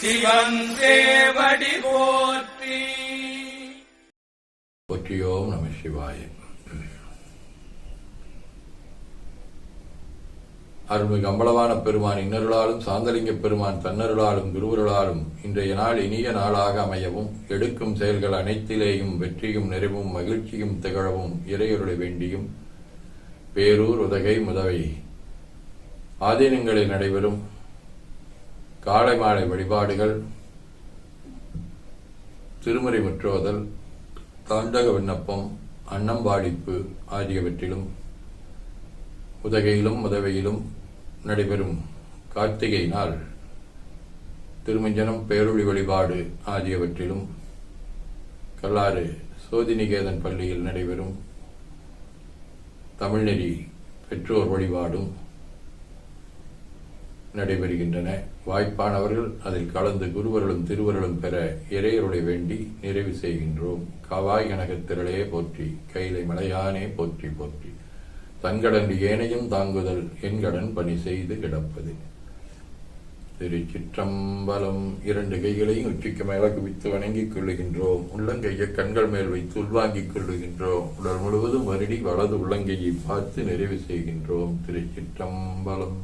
சிவன் சேவடி போற்றி. போற்றியோம் நம சிவாய. அருள்மிகு அம்பலவான பெருமான் இன்னருளாலும் சாந்தலிங்க பெருமான் தன்னருளாலும் குருவருளாலும் இன்றைய நாள் இனிய நாளாக அமையவும் எடுக்கும் செயல்கள் அனைத்திலேயும் வெற்றியும் நிறைவும் மகிழ்ச்சியும் திகழவும் இறையருளை வேண்டியும் பேரூர் உதகை முதவை ஆதீனங்களில் நடைபெறும் காலை மாலை வழிபாடுகள் திருமுறை முற்றோதல் தாண்டக விண்ணப்பம் அன்னம்பாடிப்பு ஆகியவற்றிலும் உதகையிலும் உதவையிலும் நடைபெறும் கார்த்திகை நாள். திருமஞ்சனம் பேரொழி வழிபாடு ஆகியவற்றிலும் கல்லாறு சோதிநிகேதன் பள்ளியில் நடைபெறும் தமிழ்நெறி பெற்றோர் வழிபாடும் நடைபெறுகின்றன. வாய்ப்பானவர்கள் அதில் கலந்து குருவர்களும் திருவர்களும் பெற இறையருடைய வேண்டி நிறைவு செய்கின்றோம். காவாய் கனகத்திரளே போற்றி கைலை மலையானே போற்றி போற்றி. தன்கடன் ஏனையும் தாங்குதல் என்கடன் பணி செய்து கிடப்பது. திருச்சிற்றம்பலம் இரண்டு கைகளையும் உச்சிக்கு மேல குவித்து வணங்கிக் கொள்ளுகின்றோம். உள்ளங்கையை கண்கள் மேல் வைத்து உள்வாங்கிக் கொள்ளுகின்றோம். உடல் முழுவதும் வருடி வலது உள்ளங்கையை பார்த்து நிறைவு செய்கின்றோம். திருச்சிற்றம்பலம்